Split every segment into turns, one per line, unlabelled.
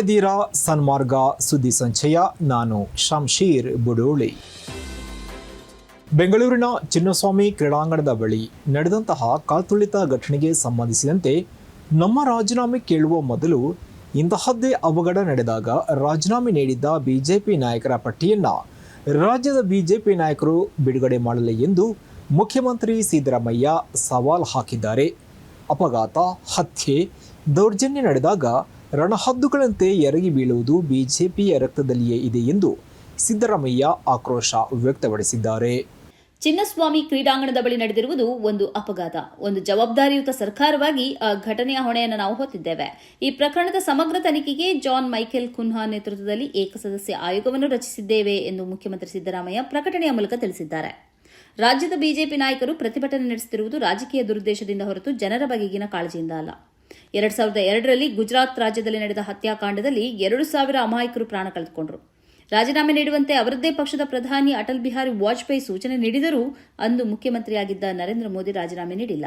ಇದ್ದೀರಾ ಸನ್ಮಾರ್ಗ ಸುದ್ದಿ ಸಂಚಯ, ನಾನು ಶಂಶೀರ್ ಬುಡೋಳಿ. ಬೆಂಗಳೂರಿನ ಚಿನ್ನಸ್ವಾಮಿ ಕ್ರೀಡಾಂಗಣದ ಬಳಿ ನಡೆದಂತಹ ಕಾಲ್ತುಳಿತ ಘಟನೆಗೆ ಸಂಬಂಧಿಸಿದಂತೆ ನಮ್ಮ ರಾಜೀನಾಮೆ ಕೇಳುವ ಮೊದಲು ಇಂತಹದ್ದೇ ಅವಘಡ ನಡೆದಾಗ ರಾಜೀನಾಮೆ ನೀಡಿದ್ದ ಬಿಜೆಪಿ ನಾಯಕರ ಪಟ್ಟಿಯನ್ನ ರಾಜ್ಯದ ಬಿಜೆಪಿ ನಾಯಕರು ಬಿಡುಗಡೆ ಮಾಡಲಿ ಎಂದು ಮುಖ್ಯಮಂತ್ರಿ ಸಿದ್ದರಾಮಯ್ಯ ಸವಾಲ್ ಹಾಕಿದ್ದಾರೆ. ಅಪಘಾತ, ಹತ್ಯೆ, ದೌರ್ಜನ್ಯ ನಡೆದಾಗ ರಣಹದ್ದುಗಳಂತೆ ಎರಗಿ ಬೀಳುವುದು ಬಿಜೆಪಿಯ ರಕ್ತದಲ್ಲಿಯೇ ಇದೆ ಎಂದು ಸಿದ್ದರಾಮಯ್ಯ ಆಕ್ರೋಶ ವ್ಯಕ್ತಪಡಿಸಿದ್ದಾರೆ.
ಚಿನ್ನಸ್ವಾಮಿ ಕ್ರೀಡಾಂಗಣದ ಬಳಿ ನಡೆದಿರುವುದು ಒಂದು ಅಪಘಾತ. ಒಂದು ಜವಾಬ್ದಾರಿಯುತ ಸರ್ಕಾರವಾಗಿ ಆ ಘಟನೆಯ ಹೊಣೆಯನ್ನು ನಾವು ಹೊತ್ತಿದ್ದೇವೆ. ಈ ಪ್ರಕರಣದ ಸಮಗ್ರ ತನಿಖೆಗೆ ಜಾನ್ ಮೈಕೆಲ್ ಕುನ್ಹಾ ನೇತೃತ್ವದಲ್ಲಿ ಏಕಸದಸ್ಯ ಆಯೋಗವನ್ನು ರಚಿಸಿದ್ದೇವೆ ಎಂದು ಮುಖ್ಯಮಂತ್ರಿ ಸಿದ್ದರಾಮಯ್ಯ ಪ್ರಕಟಣೆಯ ಮೂಲಕ ತಿಳಿಸಿದ್ದಾರೆ. ರಾಜ್ಯದ ಬಿಜೆಪಿ ನಾಯಕರು ಪ್ರತಿಭಟನೆ ನಡೆಸುತ್ತಿರುವುದು ರಾಜಕೀಯ ದುರುದ್ದೇಶದಿಂದ ಹೊರತು ಜನರ ಬಗೆಗಿನ ಕಾಳಜಿಯಿಂದ ಅಲ್ಲ. ಎರಡ್ ಸಾವಿರದ ಎರಡರಲ್ಲಿ ಗುಜರಾತ್ ರಾಜ್ಯದಲ್ಲಿ ನಡೆದ ಹತ್ಯಾಕಾಂಡದಲ್ಲಿ ಎರಡು ಸಾವಿರ ಅಮಾಯಕರು ಪ್ರಾಣ ಕಳೆದುಕೊಂಡರು. ರಾಜೀನಾಮೆ ನೀಡುವಂತೆ ಅವರದ್ದೇ ಪಕ್ಷದ ಪ್ರಧಾನಿ ಅಟಲ್ ಬಿಹಾರಿ ವಾಜಪೇಯಿ ಸೂಚನೆ ನೀಡಿದರೂ ಅಂದು ಮುಖ್ಯಮಂತ್ರಿಯಾಗಿದ್ದ ನರೇಂದ್ರ ಮೋದಿ ರಾಜೀನಾಮೆ ನೀಡಿಲ್ಲ.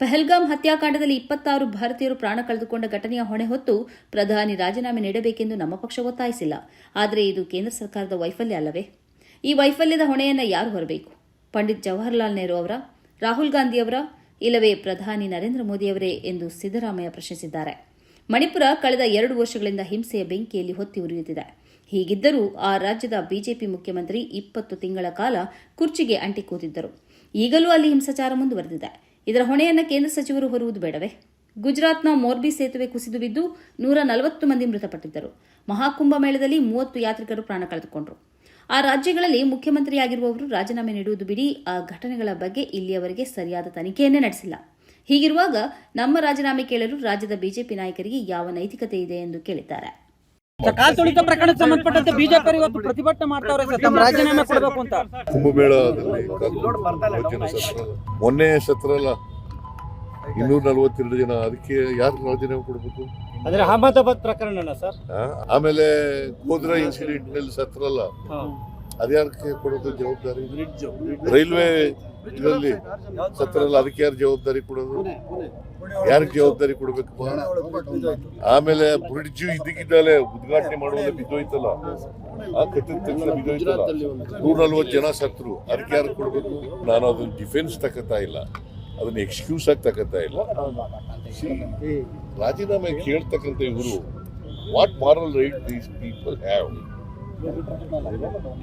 ಪಹಲ್ಗಾಮ್ ಹತ್ಯಾಕಾಂಡದಲ್ಲಿ ಇಪ್ಪತ್ತಾರು ಭಾರತೀಯರು ಪ್ರಾಣ ಕಳೆದುಕೊಂಡ ಘಟನೆಯ ಹೊಣೆ ಹೊತ್ತು ಪ್ರಧಾನಿ ರಾಜೀನಾಮೆ ನೀಡಬೇಕೆಂದು ನಮ್ಮ ಪಕ್ಷ ಒತ್ತಾಯಿಸಿಲ್ಲ. ಆದರೆ ಇದು ಕೇಂದ್ರ ಸರ್ಕಾರದ ವೈಫಲ್ಯ ಅಲ್ಲವೇ? ಈ ವೈಫಲ್ಯದ ಹೊಣೆಯನ್ನು ಯಾರು ಹೊರಬೇಕು? ಪಂಡಿತ್ ಜವಾಹರ್ಲಾಲ್ ನೆಹರು ಅವರ, ರಾಹುಲ್ ಗಾಂಧಿ ಅವರ ಇಲ್ಲವೇ ಪ್ರಧಾನಿ ನರೇಂದ್ರ ಮೋದಿಯವರೇ ಎಂದು ಸಿದ್ದರಾಮಯ್ಯ ಪ್ರಶ್ನಿಸಿದ್ದಾರೆ. ಮಣಿಪುರ ಕಳೆದ ಎರಡು ವರ್ಷಗಳಿಂದ ಹಿಂಸೆಯ ಬೆಂಕಿಯಲ್ಲಿ ಹೊತ್ತಿ ಉರಿಯುತ್ತಿದೆ. ಹೀಗಿದ್ದರೂ ಆ ರಾಜ್ಯದ ಬಿಜೆಪಿ ಮುಖ್ಯಮಂತ್ರಿ ಇಪ್ಪತ್ತು ತಿಂಗಳ ಕಾಲ ಕುರ್ಚಿಗೆ ಅಂಟಿ ಕೂತಿದ್ದರು ಈಗಲೂ ಅಲ್ಲಿ ಹಿಂಸಾಚಾರ ಮುಂದುವರೆದಿದೆ. ಇದರ ಹೊಣೆಯನ್ನು ಕೇಂದ್ರ ಸಚಿವರು ಹೊರುವುದು ಬೇಡವೇ? ಗುಜರಾತ್ನ ಮೋರ್ಬಿ ಸೇತುವೆ ಕುಸಿದು ಬಿದ್ದು ನೂರ ನಲವತ್ತು ಮಂದಿ ಮೃತಪಟ್ಟಿದ್ದರು. ಮಹಾಕುಂಭ ಮೇಳದಲ್ಲಿ ಮೂವತ್ತು ಯಾತ್ರಿಕರು ಪ್ರಾಣ ಕಳೆದುಕೊಂಡರು. ಆ ರಾಜ್ಯಗಳಲ್ಲಿ ಮುಖ್ಯಮಂತ್ರಿಯಾಗಿರುವವರು ರಾಜೀನಾಮೆ ನೀಡುವುದು ಬಿಡಿ ಆ ಘಟನೆಗಳ ಬಗ್ಗೆ ಇಲ್ಲಿಯವರೆಗೆ ಸರಿಯಾದ ತನಿಖೆಯನ್ನೇ ನಡೆಸಿಲ್ಲ. ಹೀಗಿರುವಾಗ ನಮ್ಮ ರಾಜೀನಾಮೆ ಕೇಳಲು ರಾಜ್ಯದ ಬಿಜೆಪಿ ನಾಯಕರಿಗೆ ಯಾವ ನೈತಿಕತೆ ಇದೆ ಎಂದು ಕೇಳಿದ್ದಾರೆ.
ಕಾಲ್ ತುಳಿತ ಪ್ರಕರಣಕ್ಕೆ ಸಂಬಂಧಪಟ್ಟಂತೆ ಬಿಜೆಪಿ ಇವತ್ತು ಪ್ರತಿಭಟನೆ ಮಾಡ್ತಾವ್ರೆ ಸರ್. ತಮ್ಮ ರಾಜೀನಾಮೆ ಕೊಡಬೇಕು ಅಂತ.
ಕುಂಭಮೇಳದಲ್ಲಿ ಮೊನ್ನೆ ಸತ್ರ ಅಲ್ಲ ಇನ್ನೂರ ನಲವತ್ತೆರಡು ಜನ ಅದಕ್ಕೆ ಯಾರು ರಾಜೀನಾಮೆ ಕೊಡ್ಬೇಕು?
ಅಂದ್ರೆ ಅಹಮದಾಬಾದ್ ಪ್ರಕರಣ ಸರ್?
ಆಮೇಲೆ ಗೋಧ್ರಾ ಇನ್ಸಿಡೆಂಟ್ನಲ್ಲಿ ಸತ್ರಲ್ಲ ಅದ್ಯಾರಕ್ಕೆ ಕೊಡೋದು ಜವಾಬ್ದಾರಿ? ರೈಲ್ವೆ ಇದರಲ್ಲಿ ಸತ್ರಲ್ಲ ಅದಕ್ಕೆ ಯಾರು ಜವಾಬ್ದಾರಿ ಕೊಡೋದು? ಯಾರಿಗೆ ಜವಾಬ್ದಾರಿ ಕೊಡ್ಬೇಕು? ಆಮೇಲೆ ಬ್ರಿಡ್ಜ್ ಇದ್ದಕ್ಕಿದ್ದಾಲೆ ಉದ್ಘಾಟನೆ ಮಾಡುವಾಗ ಬಿದ್ದೋಯ್ತಲ್ಲ. ಆ ಕಟ್ಟಿದ ತಕ್ಷಣ ಬಿದ್ದೋಯ್ತಲ್ಲ. ನೂರ ನಲ್ವತ್ತು ಜನ ಸತ್ರು ಅದಕ್ಕೆ ಯಾರು ಕೊಡ್ಬೇಕು? ನಾನು ಅದನ್ನ ಡಿಫೆನ್ಸ್ ತಗೋತಾ ಇಲ್ಲ. ಅದನ್ನ ಎಕ್ಸ್ಕ್ಯೂಸ್ ಆಗಿ ತಗೋತಾ ಇಲ್ಲ. ರಾಜೀನಾಮೆ ಕೇಳ್ತಕ್ಕಂಥ ಇವರು what moral right these people have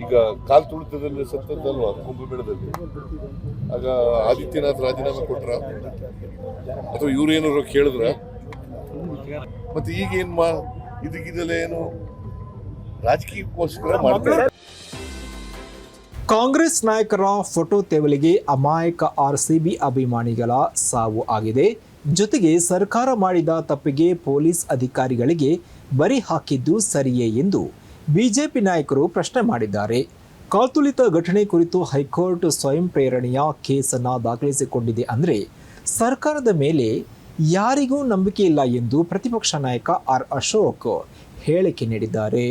ಈಗ ಕಾಲ್ ತುಳಿತದಲ್ಲಿ ಸತ್ತದ್ದಲ್ವ ಕುಂಭಮೇಳದಲ್ಲಿ ಆಗ ಆದಿತ್ಯನಾಥ್ ರಾಜೀನಾಮೆ ಕೊಟ್ರ? ಅಥವಾ ಇವ್ರೇನಾದ್ರು ಕೇಳಿದ್ರ? ಮತ್ತೆ ಈಗ ಮಾ ಇದಕ್ಕಿದೆಲ್ಲ ಏನು ರಾಜಕೀಯಕ್ಕೋಸ್ಕರ ಮಾಡ್ತಾರೆ
ಕಾಂಗ್ರೆಸ್ ನಾಯಕರ ಫೋಟೋ ತೆವಲಿಗೆ ಅಮಾಯಕ ಆರ್ಸಿಬಿ ಅಭಿಮಾನಿಗಳ ಸಾವು ಆಗಿದೆ. ಜೊತೆಗೆ ಸರ್ಕಾರ ಮಾಡಿದ ತಪ್ಪಿಗೆ ಪೊಲೀಸ್ ಅಧಿಕಾರಿಗಳಿಗೆ ಬರಿ ಹಾಕಿದ್ದು ಸರಿಯೇ ಎಂದು ಬಿಜೆಪಿ ನಾಯಕರು ಪ್ರಶ್ನೆ ಮಾಡಿದ್ದಾರೆ. ಕಾಲ್ತುಳಿತ ಘಟನೆ ಕುರಿತು ಹೈಕೋರ್ಟ್ ಸ್ವಯಂ ಪ್ರೇರಣೆಯ ಕೇಸನ್ನು ದಾಖಲಿಸಿಕೊಂಡಿದೆ ಅಂದರೆ ಸರ್ಕಾರದ ಮೇಲೆ ಯಾರಿಗೂ ನಂಬಿಕೆ ಇಲ್ಲ ಎಂದು ಪ್ರತಿಪಕ್ಷ ನಾಯಕ ಆರ್ ಅಶೋಕ್ ಹೇಳಿಕೆ ನೀಡಿದ್ದಾರೆ.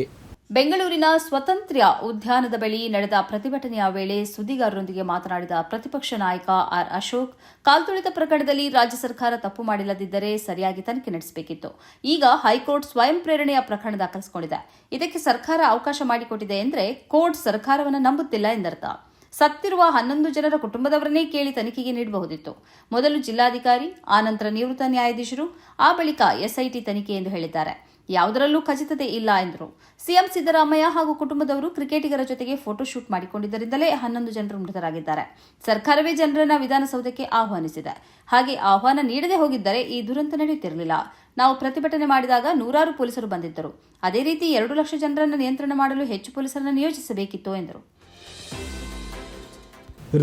ಬೆಂಗಳೂರಿನ ಸ್ವತಂತ್ರ ಉದ್ಯಾನದ ಬಳಿ ನಡೆದ ಪ್ರತಿಭಟನೆಯ ವೇಳೆ ಸುದ್ದಿಗಾರರೊಂದಿಗೆ ಮಾತನಾಡಿದ ಪ್ರತಿಪಕ್ಷ ನಾಯಕ ಆರ್ ಅಶೋಕ್, ಕಾಲ್ತುಳಿತ ಪ್ರಕರಣದಲ್ಲಿ ರಾಜ್ಯ ಸರ್ಕಾರ ತಪ್ಪು ಮಾಡಿಲ್ಲದಿದ್ದರೆ ಸರಿಯಾಗಿ ತನಿಖೆ ನಡೆಸಬೇಕಿತ್ತು. ಈಗ ಹೈಕೋರ್ಟ್ ಸ್ವಯಂ ಪ್ರೇರಣೆಯ ಪ್ರಕರಣ ದಾಖಲಿಸಿಕೊಂಡಿದೆ. ಇದಕ್ಕೆ ಸರ್ಕಾರ ಅವಕಾಶ ಮಾಡಿಕೊಟ್ಟಿದೆ ಎಂದರೆ ಕೋರ್ಟ್ ಸರ್ಕಾರವನ್ನು ನಂಬುತ್ತಿಲ್ಲ ಎಂದರ್ಥ. ಸತ್ತಿರುವ ಹನ್ನೊಂದು ಜನರ ಕುಟುಂಬದವರನ್ನೇ ಕೇಳಿ ತನಿಖೆಗೆ ನೀಡಬಹುದಿತ್ತು. ಮೊದಲು ಜಿಲ್ಲಾಧಿಕಾರಿ, ಆನಂತರ ನಿವೃತ್ತ ನ್ಯಾಯಾಧೀಶರು, ಆ ಬಳಿಕ ಎಸ್ಐಟಿ ತನಿಖೆ ಎಂದು ಹೇಳಿದ್ದಾರೆ. ಯಾವುದರಲ್ಲೂ ಖಚಿತತೆ ಇಲ್ಲ ಎಂದರು. ಸಿಎಂ ಸಿದ್ದರಾಮಯ್ಯ ಹಾಗೂ ಕುಟುಂಬದವರು ಕ್ರಿಕೆಟಿಗರ ಜೊತೆಗೆ ಫೋಟೋ ಶೂಟ್ ಮಾಡಿಕೊಂಡಿದ್ದರಿಂದಲೇ ಹನ್ನೊಂದು ಜನರು ಮೃತರಾಗಿದ್ದಾರೆ. ಸರ್ಕಾರವೇ ಜನರನ್ನ ವಿಧಾನಸೌಧಕ್ಕೆ ಆಹ್ವಾನಿಸಿದೆ. ಹಾಗೆ ಆಹ್ವಾನ ನೀಡದೆ ಹೋಗಿದ್ದರೆ ಈ ದುರಂತ ನಡೆಯುತ್ತಿರಲಿಲ್ಲ. ನಾವು ಪ್ರತಿಭಟನೆ ಮಾಡಿದಾಗ ನೂರಾರು ಪೊಲೀಸರು ಬಂದಿದ್ದರು. ಅದೇ ರೀತಿ ಎರಡು ಲಕ್ಷ ಜನರನ್ನು ನಿಯಂತ್ರಣ ಮಾಡಲು ಹೆಚ್ಚು ಪೊಲೀಸರನ್ನು ನಿಯೋಜಿಸಬೇಕಿತ್ತು ಎಂದರು.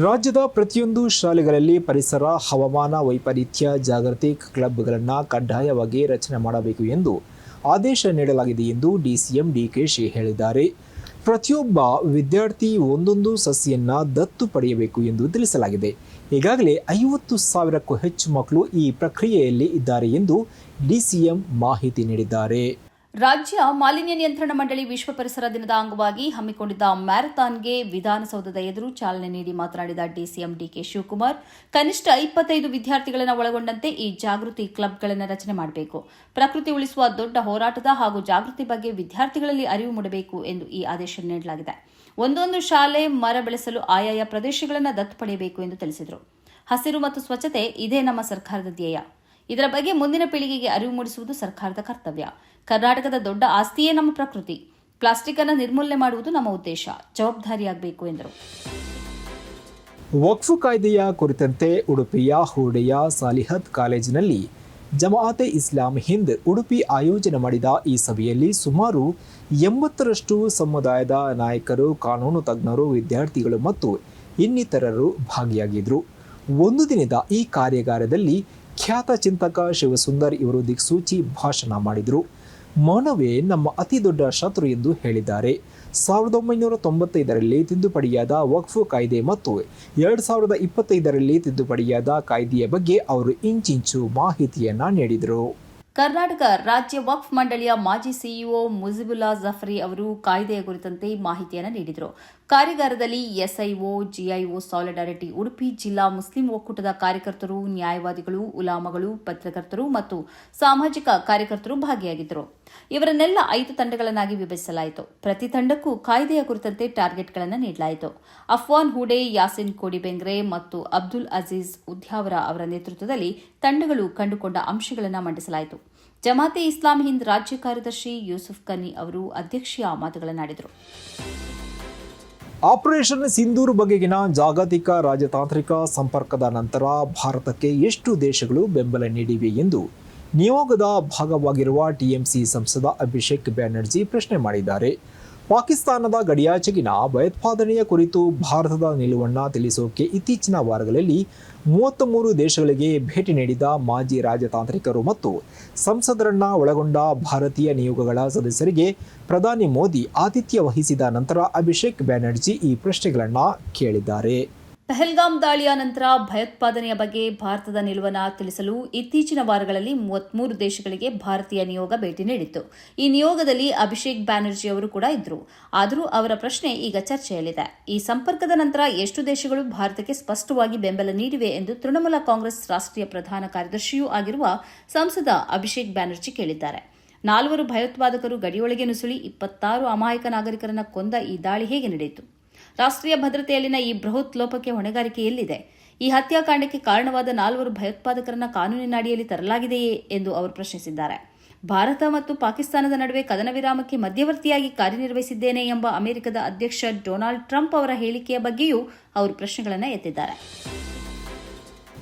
ರಾಜ್ಯದ ಪ್ರತಿಯೊಂದು ಶಾಲೆಗಳಲ್ಲಿ ಪರಿಸರ, ಹವಾಮಾನ ವೈಪರೀತ್ಯ, ಜಾಗೃತಿ ಕ್ಲಬ್ಗಳನ್ನು ಕಡ್ಡಾಯವಾಗಿ ರಚನೆ ಮಾಡಬೇಕು ಎಂದು ಆದೇಶ ನೀಡಲಾಗಿದೆ ಎಂದು ಡಿಸಿಎಂ ಡಿಕೆಶಿ ಹೇಳಿದ್ದಾರೆ. ಪ್ರತಿಯೊಬ್ಬ ವಿದ್ಯಾರ್ಥಿ ಒಂದೊಂದು ಸಸಿಯನ್ನ ದತ್ತು ಪಡೆಯಬೇಕು ಎಂದು ತಿಳಿಸಲಾಗಿದೆ. ಈಗಾಗಲೇ ಐವತ್ತು ಸಾವಿರಕ್ಕೂ ಹೆಚ್ಚು ಮಕ್ಕಳು ಈ ಪ್ರಕ್ರಿಯೆಯಲ್ಲಿ ಇದ್ದಾರೆ ಎಂದು ಡಿಸಿಎಂ ಮಾಹಿತಿ ನೀಡಿದ್ದಾರೆ.
ರಾಜ್ಯ ಮಾಲಿನ್ಯ ನಿಯಂತ್ರಣ ಮಂಡಳಿ ವಿಶ್ವ ಪರಿಸರ ದಿನದ ಅಂಗವಾಗಿ ಹಮ್ಮಿಕೊಂಡಿದ್ದ ಮ್ಯಾರಥಾನ್ಗೆ ವಿಧಾನಸೌಧದ ಎದುರು ಚಾಲನೆ ನೀಡಿ ಮಾತನಾಡಿದ ಡಿಸಿಎಂ ಡಿಕೆ ಶಿವಕುಮಾರ್, ಕನಿಷ್ಠ ಇಪ್ಪತ್ತೈದು ವಿದ್ಯಾರ್ಥಿಗಳನ್ನು ಒಳಗೊಂಡಂತೆ ಈ ಜಾಗೃತಿ ಕ್ಲಬ್ಗಳನ್ನು ರಚನೆ ಮಾಡಬೇಕು. ಪ್ರಕೃತಿ ಉಳಿಸುವ ದೊಡ್ಡ ಹೋರಾಟದ ಹಾಗೂ ಜಾಗೃತಿ ಬಗ್ಗೆ ವಿದ್ಯಾರ್ಥಿಗಳಲ್ಲಿ ಅರಿವು ಮೂಡಬೇಕು ಎಂದು ಈ ಆದೇಶ ನೀಡಲಾಗಿದೆ. ಒಂದೊಂದು ಶಾಲೆ ಮರ ಬೆಳೆಸಲು ಆಯಾಯ ಪ್ರದೇಶಗಳನ್ನು ದತ್ತು ಪಡೆಯಬೇಕು ಎಂದು ತಿಳಿಸಿದರು. ಹಸಿರು ಮತ್ತು ಸ್ವಚ್ಛತೆ ಇದೇ ನಮ್ಮ ಸರ್ಕಾರದ ಧ್ಯೇಯ. ಇದರ ಬಗ್ಗೆ ಮುಂದಿನ ಪೀಳಿಗೆಗೆ ಅರಿವು ಮೂಡಿಸುವುದು ಸರ್ಕಾರದ ಕರ್ತವ್ಯ. ಕರ್ನಾಟಕದ ದೊಡ್ಡ ಆಸ್ತಿಯೇ ನಮ್ಮ ಪ್ರಕೃತಿ. ಪ್ಲಾಸ್ಟಿಕ್ ಅನ್ನು ನಿರ್ಮೂಲನೆ ಮಾಡುವುದು ನಮ್ಮ ಉದ್ದೇಶ. ಜವಾಬ್ದಾರಿಯಾಗಬೇಕು ಎಂದರು.
ವಕ್ಫು ಕಾಯ್ದೆಯ ಕುರಿತಂತೆ ಉಡುಪಿಯ ಹೂಡೆಯ ಸಾಲಿಹತ್ ಕಾಲೇಜಿನಲ್ಲಿ ಜಮಾತೆ ಇಸ್ಲಾಂ ಹಿಂದ್ ಉಡುಪಿ ಆಯೋಜನೆ ಮಾಡಿದ ಈ ಸಭೆಯಲ್ಲಿ ಸುಮಾರು ಎಂಬತ್ತರಷ್ಟು ಸಮುದಾಯದ ನಾಯಕರು, ಕಾನೂನು ತಜ್ಞರು, ವಿದ್ಯಾರ್ಥಿಗಳು ಮತ್ತು ಇನ್ನಿತರರು ಭಾಗಿಯಾಗಿದ್ದರು ಒಂದು ದಿನದ ಈ ಕಾರ್ಯಾಗಾರದಲ್ಲಿ ಖ್ಯಾತ ಚಿಂತಕ ಶಿವಸುಂದರ್ ಇವರು ದಿಕ್ಸೂಚಿ ಭಾಷಣ ಮಾಡಿದರು. ಮೌನವೇ ನಮ್ಮ ಅತಿ ದೊಡ್ಡ ಶತ್ರು ಎಂದು ಹೇಳಿದ್ದಾರೆ. ಸಾವಿರದ ಒಂಬೈನೂರ ತೊಂಬತ್ತೈದರಲ್ಲಿ ತಿದ್ದುಪಡಿಯಾದ ವಕ್ಫ್ ಕಾಯ್ದೆ ಮತ್ತು ಎರಡು ಸಾವಿರದ ಇಪ್ಪತ್ತೈದರಲ್ಲಿ ತಿದ್ದುಪಡಿಯಾದ ಕಾಯ್ದೆಯ ಬಗ್ಗೆ ಅವರು ಇಂಚಿಂಚು ಮಾಹಿತಿಯನ್ನ ನೀಡಿದರು.
ಕರ್ನಾಟಕ ರಾಜ್ಯ ವಕ್ಫ್ ಮಂಡಳಿಯ ಮಾಜಿ ಸಿಇಒ ಮುಜಿಬುಲ್ಲಾ ಜಫರಿ ಅವರು ಕಾಯ್ದೆಯ ಕುರಿತಂತೆ ಮಾಹಿತಿಯನ್ನು ನೀಡಿದರು. ಕಾರ್ಯಾಗಾರದಲ್ಲಿ ಎಸ್ಐಒ, ಜಿಐಒ, ಸಾಲಿಡಾರಿಟಿ, ಉಡುಪಿ ಜಿಲ್ಲಾ ಮುಸ್ಲಿಂ ಒಕ್ಕೂಟದ ಕಾರ್ಯಕರ್ತರು, ನ್ಯಾಯವಾದಿಗಳು, ಉಲಾಮಗಳು, ಪತ್ರಕರ್ತರು ಮತ್ತು ಸಾಮಾಜಿಕ ಕಾರ್ಯಕರ್ತರು ಭಾಗಿಯಾಗಿದ್ದರು. ಇವರನ್ನೆಲ್ಲ ಐದು ತಂಡಗಳನ್ನಾಗಿ ವಿಭಜಿಸಲಾಯಿತು. ಪ್ರತಿ ತಂಡಕ್ಕೂ ಕಾಯ್ದೆಯ ಕುರಿತಂತೆ ಟಾರ್ಗೆಟ್ಗಳನ್ನು ನೀಡಲಾಯಿತು. ಅಫ್ವಾನ್ ಹೂಡೆ, ಯಾಸಿನ್ ಕೋಡಿಬೆಂಗ್ರೆ ಮತ್ತು ಅಬ್ದುಲ್ ಅಜೀಜ್ ಉದ್ಯಾವರ ಅವರ ನೇತೃತ್ವದಲ್ಲಿ ತಂಡಗಳು ಕಂಡುಕೊಂಡ ಅಂಶಗಳನ್ನು ಮಂಡಿಸಲಾಯಿತು. ಜಮಾತೆ ಇಸ್ಲಾಂ ಹಿಂದ್ ರಾಜ್ಯ ಕಾರ್ಯದರ್ಶಿ ಯೂಸುಫ್ ಕನಿ ಅವರು ಅಧ್ಯಕ್ಷೀಯ ಮಾತುಗಳನ್ನಾಡಿದರು
ಆಪರೇಷನ್ ಸಿಂಧೂರ್ ಬಗೆಗಿನ ಜಾಗತಿಕ ರಾಜತಾಂತ್ರಿಕ ಸಂಪರ್ಕದ ನಂತರ ಭಾರತಕ್ಕೆ ಎಷ್ಟು ದೇಶಗಳು ಬೆಂಬಲ ನೀಡಿವೆ ಎಂದು ನಿಯೋಗದ ಭಾಗವಾಗಿರುವ ಟಿಎಂಸಿ ಸಂಸದ ಅಭಿಷೇಕ್ ಬ್ಯಾನರ್ಜಿ ಪ್ರಶ್ನೆ ಮಾಡಿದ್ದಾರೆ. ಪಾಕಿಸ್ತಾನದ ಗಡಿಯಾಚೆಗಿನ ಭಯೋತ್ಪಾದನೆಯ ಕುರಿತು ಭಾರತದ ನಿಲುವನ್ನು ತಿಳಿಸೋಕೆ ಇತ್ತೀಚಿನ ವಾರಗಳಲ್ಲಿ ಮೂವತ್ತ ಮೂರು ದೇಶಗಳಿಗೆ ಭೇಟಿ ನೀಡಿದ ಮಾಜಿ ರಾಜತಾಂತ್ರಿಕರು ಮತ್ತು ಸಂಸದರನ್ನ ಒಳಗೊಂಡ ಭಾರತೀಯ ನಿಯೋಗಗಳ ಸದಸ್ಯರಿಗೆ ಪ್ರಧಾನಿ ಮೋದಿ ಆತಿಥ್ಯ ವಹಿಸಿದ ನಂತರ ಅಭಿಷೇಕ್ ಬ್ಯಾನರ್ಜಿ ಈ ಪ್ರಶ್ನೆಗಳನ್ನು ಕೇಳಿದ್ದಾರೆ.
ಪಹಲ್ಗಾಮ್ ದಾಳಿಯ ನಂತರ ಭಯೋತ್ಪಾದನೆಯ ಬಗ್ಗೆ ಭಾರತದ ನಿಲುವನ್ನು ತಿಳಿಸಲು ಇತ್ತೀಚಿನ ವಾರಗಳಲ್ಲಿ ಮೂವತ್ಮೂರು ದೇಶಗಳಿಗೆ ಭಾರತೀಯ ನಿಯೋಗ ಭೇಟಿ ನೀಡಿತ್ತು. ಈ ನಿಯೋಗದಲ್ಲಿ ಅಭಿಷೇಕ್ ಬ್ಯಾನರ್ಜಿ ಅವರು ಕೂಡ ಇದ್ದರು ಆದರೂ ಅವರ ಪ್ರಶ್ನೆ ಈಗ ಚರ್ಚೆಯಲ್ಲಿದೆ. ಈ ಸಂಪರ್ಕದ ನಂತರ ಎಷ್ಟು ದೇಶಗಳು ಭಾರತಕ್ಕೆ ಸ್ಪಷ್ಟವಾಗಿ ಬೆಂಬಲ ನೀಡಿವೆ ಎಂದು ತೃಣಮೂಲ ಕಾಂಗ್ರೆಸ್ ರಾಷ್ಟ್ರೀಯ ಪ್ರಧಾನ ಕಾರ್ಯದರ್ಶಿಯೂ ಆಗಿರುವ ಸಂಸದ ಅಭಿಷೇಕ್ ಬ್ಯಾನರ್ಜಿ ಕೇಳಿದ್ದಾರೆ. ನಾಲ್ವರು ಭಯೋತ್ಪಾದಕರು ಗಡಿಯೊಳಗೆ ನುಸುಳಿ ಇಪ್ಪತ್ತಾರು ಅಮಾಯಕ ನಾಗರಿಕರನ್ನು ಕೊಂದ ಈ ದಾಳಿ ಹೇಗೆ ನಡೆಯಿತು? ರಾಷ್ಟ್ರೀಯ ಭದ್ರತೆಯಲ್ಲಿನ ಈ ಬೃಹತ್ ಲೋಪಕ್ಕೆ ಹೊಣೆಗಾರಿಕೆ ಎಲ್ಲಿದೆ? ಈ ಹತ್ಯಾಕಾಂಡಕ್ಕೆ ಕಾರಣವಾದ ನಾಲ್ವರು ಭಯೋತ್ಪಾದಕರನ್ನ ಕಾನೂನಿನ ಅಡಿಯಲ್ಲಿ ತರಲಾಗಿದೆಯೇ ಎಂದು ಅವರು ಪ್ರಶ್ನಿಸಿದ್ದಾರೆ. ಭಾರತ ಮತ್ತು ಪಾಕಿಸ್ತಾನದ ನಡುವೆ ಕದನ ವಿರಾಮಕ್ಕೆ ಮಧ್ಯವರ್ತಿಯಾಗಿ ಕಾರ್ಯನಿರ್ವಹಿಸಿದ್ದೇನೆ ಎಂಬ ಅಮೆರಿಕದ ಅಧ್ಯಕ್ಷ ಡೊನಾಲ್ಡ್ ಟ್ರಂಪ್ ಅವರ ಹೇಳಿಕೆಯ ಬಗ್ಗೆಯೂ ಅವರು ಪ್ರಶ್ನೆಗಳನ್ನು ಎತ್ತಿದ್ದಾರೆ.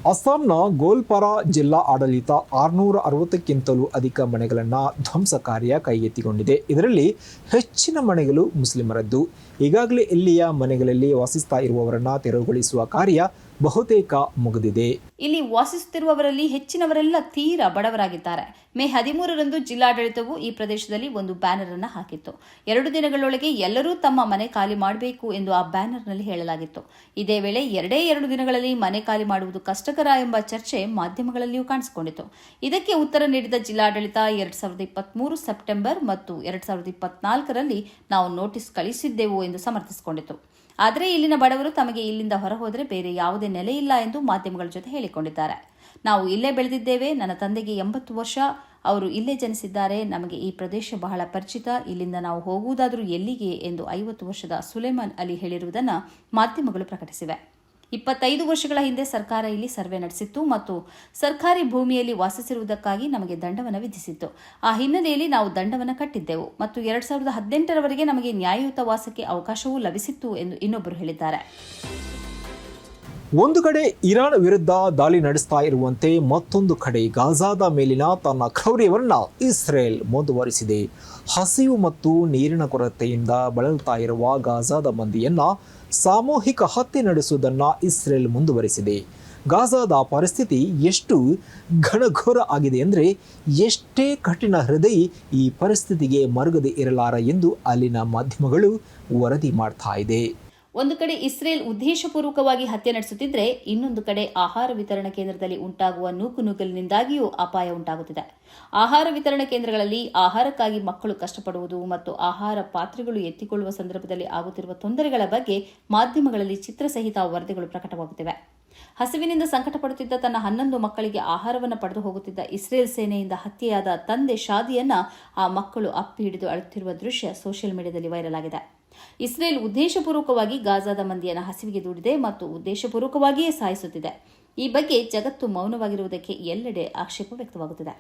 ಅಸ್ಸಾಂನ ಗೋಲ್ಪರ ಜಿಲ್ಲಾ ಆಡಳಿತ ಆರುನೂರ ಅರವತ್ತಕ್ಕಿಂತಲೂ ಅಧಿಕ ಮನೆಗಳನ್ನು ಧ್ವಂಸ ಕಾರ್ಯ ಕೈಗೆತ್ತಿಕೊಂಡಿದೆ. ಇದರಲ್ಲಿ ಹೆಚ್ಚಿನ ಮನೆಗಳು ಮುಸ್ಲಿಮರದ್ದು. ಈಗಾಗಲೇ ಇಲ್ಲಿಯ ಮನೆಗಳಲ್ಲಿ ವಾಸಿಸ್ತಾ ಇರುವವರನ್ನು ತೆರವುಗೊಳಿಸುವ ಕಾರ್ಯ ಬಹುತೇಕ ಮುಗಿದಿದೆ.
ಇಲ್ಲಿ ವಾಸಿಸುತ್ತಿರುವವರಲ್ಲಿ ಹೆಚ್ಚಿನವರೆಲ್ಲ ತೀರಾ ಬಡವರಾಗಿದ್ದಾರೆ. ಮೇ ಹದಿಮೂರರಂದು ಜಿಲ್ಲಾಡಳಿತವು ಈ ಪ್ರದೇಶದಲ್ಲಿ ಒಂದು ಬ್ಯಾನರ್ ಅನ್ನು ಹಾಕಿತ್ತು. ಎರಡು ದಿನಗಳೊಳಗೆ ಎಲ್ಲರೂ ತಮ್ಮ ಮನೆ ಖಾಲಿ ಮಾಡಬೇಕು ಎಂದು ಆ ಬ್ಯಾನರ್ನಲ್ಲಿ ಹೇಳಲಾಗಿತ್ತು. ಇದೇ ವೇಳೆ ಎರಡೇ ಎರಡು ದಿನಗಳಲ್ಲಿ ಮನೆ ಖಾಲಿ ಮಾಡುವುದು ಕಷ್ಟಕರ ಎಂಬ ಚರ್ಚೆ ಮಾಧ್ಯಮಗಳಲ್ಲಿಯೂ ಕಾಣಿಸಿಕೊಂಡಿತು. ಇದಕ್ಕೆ ಉತ್ತರ ನೀಡಿದ ಜಿಲ್ಲಾಡಳಿತ, ಎರಡ್ ಸಾವಿರದ ಇಪ್ಪತ್ಮೂರು ಸೆಪ್ಟೆಂಬರ್ ಮತ್ತು ಎರಡ್ ಸಾವಿರದ ಇಪ್ಪತ್ನಾಲ್ಕರಲ್ಲಿ ನಾವು ನೋಟಿಸ್ ಕಳಿಸಿದ್ದೆವು ಎಂದು ಸಮರ್ಥಿಸಿಕೊಂಡಿತು. ಆದರೆ ಇಲ್ಲಿನ ಬಡವರು ತಮಗೆ ಇಲ್ಲಿಂದ ಹೊರಹೋದರೆ ಬೇರೆ ಯಾವುದೇ ನೆಲೆ ಇಲ್ಲ ಎಂದು ಮಾಧ್ಯಮಗಳ ಜೊತೆ ಹೇಳಿಕೊಂಡಿದ್ದಾರೆ. ನಾವು ಇಲ್ಲೇ ಬೆಳೆದಿದ್ದೇವೆ. ನನ್ನ ತಂದೆಗೆ ಎಂಬತ್ತು ವರ್ಷ. ಅವರು ಇಲ್ಲೇ ಜನಿಸಿದ್ದಾರೆ. ನಮಗೆ ಈ ಪ್ರದೇಶ ಬಹಳ ಪರಿಚಿತ. ಇಲ್ಲಿಂದ ನಾವು ಹೋಗುವುದಾದರೂ ಎಲ್ಲಿಗೆ ಎಂದು ಐವತ್ತು ವರ್ಷದ ಸುಲೇಮಾನ್ ಅಲಿ ಹೇಳಿರುವುದನ್ನು ಮಾಧ್ಯಮಗಳು ಪ್ರಕಟಿಸಿವೆ. ಇಪ್ಪತ್ತೈದು ವರ್ಷಗಳ ಹಿಂದೆ ಸರ್ಕಾರ ಇಲ್ಲಿ ಸರ್ವೆ ನಡೆಸಿತ್ತು ಮತ್ತು ಸರ್ಕಾರಿ ಭೂಮಿಯಲ್ಲಿ ವಾಸಿಸಿರುವುದಕ್ಕಾಗಿ ನಮಗೆ ದಂಡವನ್ನು ವಿಧಿಸಿತ್ತು. ಆ ಹಿನ್ನೆಲೆಯಲ್ಲಿ ನಾವು ದಂಡವನ್ನು ಕಟ್ಟಿದ್ದೆವು ಮತ್ತು ಎರಡ್ ಸಾವಿರದ ಹದಿನೆಂಟರವರೆಗೆ ನಮಗೆ ನ್ಯಾಯಯುತ ವಾಸಕ್ಕೆ ಅವಕಾಶವೂ ಲಭಿಸಿತ್ತು ಎಂದು ಇನ್ನೊಬ್ಬರು ಹೇಳಿದ್ದಾರೆ.
ಒಂದು ಕಡೆ ಇರಾನ್ ವಿರುದ್ಧ ದಾಳಿ ನಡೆಸ್ತಾ ಇರುವಂತೆ ಮತ್ತೊಂದು ಕಡೆ ಗಾಜಾದ ಮೇಲಿನ ತನ್ನ ಕ್ರೌರ್ಯವನ್ನ ಇಸ್ರೇಲ್ ಮುಂದುವರಿಸಿದೆ. ಹಸಿವು ಮತ್ತು ನೀರಿನ ಕೊರತೆಯಿಂದ ಬಳಲುತ್ತಾ ಇರುವ ಗಾಜಾದ ಮಂದಿಯನ್ನ ಸಾಮೂಹಿಕ ಹತ್ಯೆ ನಡೆಸುವುದನ್ನು ಇಸ್ರೇಲ್ ಮುಂದುವರಿಸಿದೆ. ಗಾಜಾದ ಪರಿಸ್ಥಿತಿ ಎಷ್ಟು ಘನಘೋರ ಆಗಿದೆ ಅಂದರೆ ಎಷ್ಟೇ ಕಠಿಣ ಹೃದಯ ಈ ಪರಿಸ್ಥಿತಿಗೆ ಮರುಗದೆ ಇರಲಾರ ಎಂದು ಅಲ್ಲಿನ ಮಾಧ್ಯಮಗಳು ವರದಿ ಮಾಡ್ತಾ ಇದೆ.
ಒಂದು ಕಡೆ ಇಸ್ರೇಲ್ ಉದ್ದೇಶಪೂರ್ವಕವಾಗಿ ಹತ್ಯೆ ನಡೆಸುತ್ತಿದ್ದರೆ ಇನ್ನೊಂದು ಕಡೆ ಆಹಾರ ವಿತರಣಾ ಕೇಂದ್ರದಲ್ಲಿ ಉಂಟಾಗುವ ನೂಕುನುಗ್ಗಲಿನಿಂದಾಗಿಯೂ ಅಪಾಯ ಉಂಟಾಗುತ್ತಿದೆ. ಆಹಾರ ವಿತರಣಾ ಕೇಂದ್ರಗಳಲ್ಲಿ ಆಹಾರಕ್ಕಾಗಿ ಮಕ್ಕಳು ಕಷ್ಟಪಡುವುದು ಮತ್ತು ಆಹಾರ ಪಾತ್ರೆಗಳು ಎತ್ತಿಕೊಳ್ಳುವ ಸಂದರ್ಭದಲ್ಲಿ ಆಗುತ್ತಿರುವ ತೊಂದರೆಗಳ ಬಗ್ಗೆ ಮಾಧ್ಯಮಗಳಲ್ಲಿ ಚಿತ್ರಸಹಿತ ವರದಿಗಳು ಪ್ರಕಟವಾಗುತ್ತಿವೆ. ಹಸಿವಿನಿಂದ ಸಂಕಟಪಡುತ್ತಿದ್ದ ತನ್ನ ಹನ್ನೊಂದು ಮಕ್ಕಳಿಗೆ ಆಹಾರವನ್ನು ಪಡೆದು ಹೋಗುತ್ತಿದ್ದ ಇಸ್ರೇಲ್ ಸೇನೆಯಿಂದ ಹತ್ಯೆಯಾದ ತಂದೆ ಶಾದಿಯನ್ನ ಆ ಮಕ್ಕಳು ಅಪ್ಪಿ ಹಿಡಿದು ಅಳುತ್ತಿರುವ ದೃಶ್ಯ ಸೋಷಿಯಲ್ ಮೀಡಿಯಾದಲ್ಲಿ ವೈರಲ್ ಆಗಿದೆ. ಇಸ್ರೇಲ್ ಉದ್ದೇಶಪೂರ್ವಕವಾಗಿ ಗಾಜಾದ ಮಂದಿಯನ್ನು ಹಸಿವಿಗೆ ದೂಡಿದೆ ಮತ್ತು ಉದ್ದೇಶಪೂರ್ವಕವಾಗಿಯೇ ಸಾಯಿಸುತ್ತಿದೆ. ಈ ಬಗ್ಗೆ ಜಗತ್ತು ಮೌನವಾಗಿರುವುದಕ್ಕೆ ಎಲ್ಲೆಡೆ ಆಕ್ಷೇಪ ವ್ಯಕ್ತವಾಗುತ್ತಿದೆ.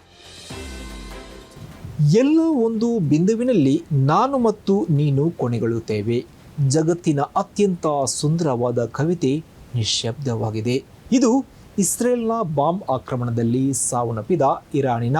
ಎಲ್ಲ ಒಂದು ಬಿಂದುವಿನಲ್ಲಿ ನಾನು ಮತ್ತು ನೀನು ಕೊನೆಗೊಳ್ಳುತ್ತೇವೆ. ಜಗತ್ತಿನ ಅತ್ಯಂತ ಸುಂದರವಾದ ಕವಿತೆ ನಿಶ್ಶಬ್ದವಾಗಿದೆ ಇದು ಇಸ್ರೇಲ್ನ ಬಾಂಬ್ ಆಕ್ರಮಣದಲ್ಲಿ ಸಾವನ್ನಪ್ಪಿದ ಇರಾನಿನ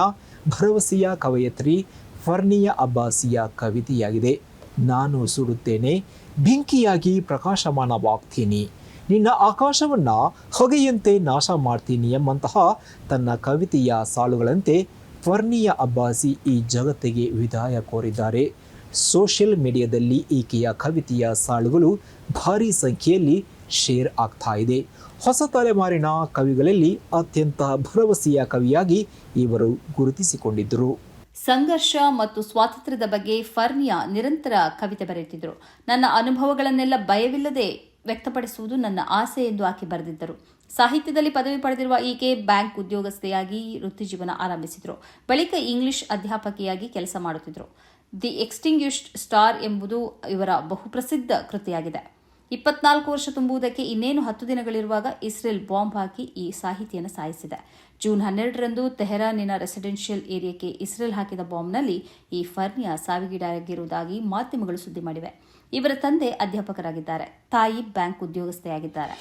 ಭರವಸೆಯ ಕವಯತ್ರಿ ಫರ್ನಿಯಾ ಅಬ್ಬಾಸಿಯ ಕವಿತೆಯಾಗಿದೆ. ನಾನು ಸುಡುತ್ತೇನೆ. ಬೆಂಕಿಯಾಗಿ ಪ್ರಕಾಶಮಾನವಾಗ್ತೀನಿ ನಿನ್ನ ಆಕಾಶವನ್ನು ಹೊಗೆಯಂತೆ ನಾಶ ಮಾಡ್ತೀನಿ ಎಂಬಂತಹ ತನ್ನ ಕವಿತೆಯ ಸಾಲುಗಳಂತೆ ಫರ್ನಿಯ ಅಬ್ಬಾಸಿ ಈ ಜಗತ್ತಿಗೆ ವಿದಾಯ ಕೋರಿದ್ದಾರೆ. ಸೋಷಿಯಲ್ ಮೀಡಿಯಾದಲ್ಲಿ ಈಕೆಯ ಕವಿತೆಯ ಸಾಲುಗಳು ಭಾರಿ ಸಂಖ್ಯೆಯಲ್ಲಿ ಶೇರ್ ಆಗ್ತಾ ಇದೆ. ಹೊಸ ತಲೆಮಾರಿನ ಕವಿಗಳಲ್ಲಿ ಅತ್ಯಂತ ಭರವಸೆಯ ಕವಿಯಾಗಿ ಇವರು ಗುರುತಿಸಿಕೊಂಡಿದ್ದರು.
ಸಂಘರ್ಷ ಮತ್ತು ಸ್ವಾತಂತ್ರ್ಯದ ಬಗ್ಗೆ ಫರ್ನಿಯಾ ನಿರಂತರ ಕವಿತೆ ಬರೆಯುತ್ತಿದ್ದರು. ನನ್ನ ಅನುಭವಗಳನ್ನೆಲ್ಲ ಭಯವಿಲ್ಲದೆ ವ್ಯಕ್ತಪಡಿಸುವುದು ನನ್ನ ಆಸೆ ಎಂದು ಆಕೆ ಬರೆದಿದ್ದರು. ಸಾಹಿತ್ಯದಲ್ಲಿ ಪದವಿ ಪಡೆದಿರುವ ಈಕೆ ಬ್ಯಾಂಕ್ ಉದ್ಯೋಗಸ್ಥೆಯಾಗಿ ವೃತ್ತಿಜೀವನ ಆರಂಭಿಸಿದರು. ಬಳಿಕ ಇಂಗ್ಲಿಷ್ ಅಧ್ಯಾಪಕಿಯಾಗಿ ಕೆಲಸ ಮಾಡುತ್ತಿದ್ದರು ದಿ ಎಕ್ಸ್ಟಿಂಗ್ವಿಶ್ಡ್ ಸ್ಟಾರ್ ಎಂಬುದು ಇವರ ಬಹುಪ್ರಸಿದ್ಧ ಕೃತಿಯಾಗಿದೆ. ಇಪ್ಪತ್ನಾಲ್ಕು ವರ್ಷ ತುಂಬುವುದಕ್ಕೆ ಇನ್ನೇನು ಹತ್ತು ದಿನಗಳಿರುವಾಗ ಇಸ್ರೇಲ್ ಬಾಂಬ್ ಹಾಕಿ ಈ ಸಾಹಿತಿಯನ್ನು ಸಾಯಿಸಿದೆ. ಜೂನ್ ಹನ್ನೆರಡರಂದು ತೆಹರಾನಿನ ರೆಸಿಡೆನ್ಷಿಯಲ್ ಏರಿಯಾಕ್ಕೆ ಇಸ್ರೇಲ್ ಹಾಕಿದ ಬಾಂಬ್ನಲ್ಲಿ ಈ ಫರ್ನಿಯಾ ಸಾವಿಗೀಡಾಗಿರುವುದಾಗಿ ಮಾಧ್ಯಮಗಳು ಸುದ್ದಿ ಮಾಡಿವೆ. ಇವರ ತಂದೆ ಅಧ್ಯಾಪಕರಾಗಿದ್ದಾರೆ. ತಾಯಿ ಬ್ಯಾಂಕ್ ಉದ್ಯೋಗಸ್ಥೆಯಾಗಿದ್ದಾರೆ.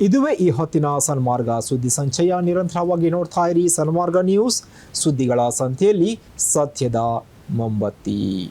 ಇದುವೇ ಈ ಹೊತ್ತಿನ ಸನ್ಮಾರ್ಗ ಸುದ್ದಿ ಸಂಚಯ. ನಿರಂತರವಾಗಿ ನೋಡ್ತಾ ಇರಿ ಸನ್ಮಾರ್ಗ ನ್ಯೂಸ್. ಸುದ್ದಿಗಳ ಸಂತೆಯಲ್ಲಿ ಸತ್ಯದ ಮೊಂಬತ್ತಿ.